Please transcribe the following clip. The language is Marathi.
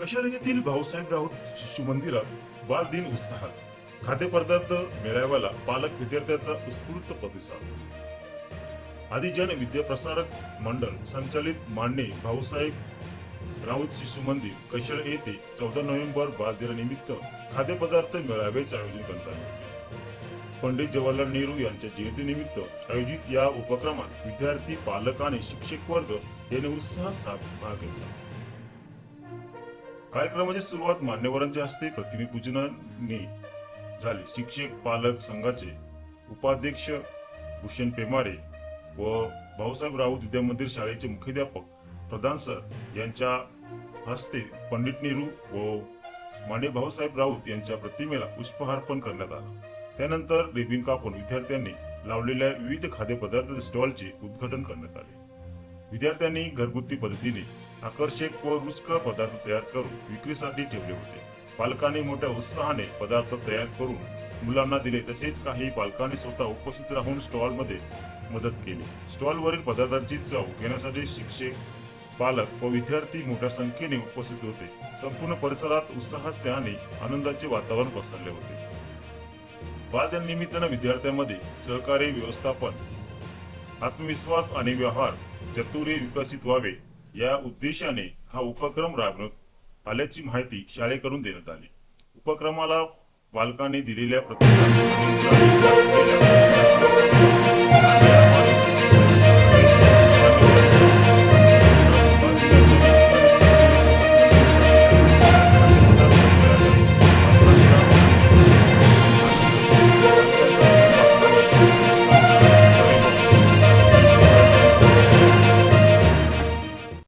कशाला येथील भाऊसाहेब राऊत शिशु मंदिरात बालदिन उत्साहात? खाद्यपदार्थ मेळाव्याला पालक विद्यार्थ्याचा उत्स्फूर्त प्रतिसाद. आदिजन विद्याप्रसारक मंडळ संचालित मांडणे भाऊसाहेब राऊत शिशु मंदिर कैशळ येथे चौदा नोव्हेंबर बालदिनानिमित्त खाद्यपदार्थ मेळाव्याचे आयोजन करण्यात आले पंडित जवाहरलाल नेहरू यांच्या जयंतीनिमित्त आयोजित या उपक्रमात विद्यार्थी पालक आणि शिक्षक वर्ग यांनी उत्साहात भाग घेतला. कार्यक्रमाची सुरुवात मान्यवरांच्या हस्ते प्रतिमेपूजनाने झाली. शिक्षक पालक संघाचे उपाध्यक्ष भूषण पेमारे व भाऊसाहेब राऊत विद्यामंदिर शाळेचे मुख्याध्यापक प्रधान सर यांच्या हस्ते पंडित नेहरू व माने भाऊसाहेब राऊत यांच्या प्रतिमेला पुष्पहार्पण करण्यात आला. त्यानंतर रिबिन कापून विद्यार्थ्यांनी लावलेल्या विविध खाद्यपदार्थ स्टॉलचे उद्घाटन करण्यात आले. विद्यार्थ्यांनी घरगुती पद्धतीने आकर्षक व रुचकर पदार्थ तयार करून विक्रीसाठी ठेवले होते. पालकांनी मोठ्या उत्साहाने पदार्थ तयार करून मुलांना दिले. तसेच काही पालकांनी स्वतः उपस्थित राहून स्टॉलमध्ये मदत केली. स्टॉल वरील पदार्थांची चव घेण्यासाठी शिक्षक पालक व विद्यार्थी मोठ्या संख्येने उपस्थित होते. संपूर्ण परिसरात उत्साहाचे आणि आनंदाचे वातावरण पसरले होते. बालदिन विद्यार्थ्यांमध्ये सहकार्य व्यवस्थापन आत्मविश्वास आणि व्यवहार चतुरी विकसित व्हावे या उद्देशाने हा उपक्रम राबवत आल्याची माहिती शाळेकडून देण्यात आली. उपक्रमाला पालकांनी दिलेल्या प्रतिसाद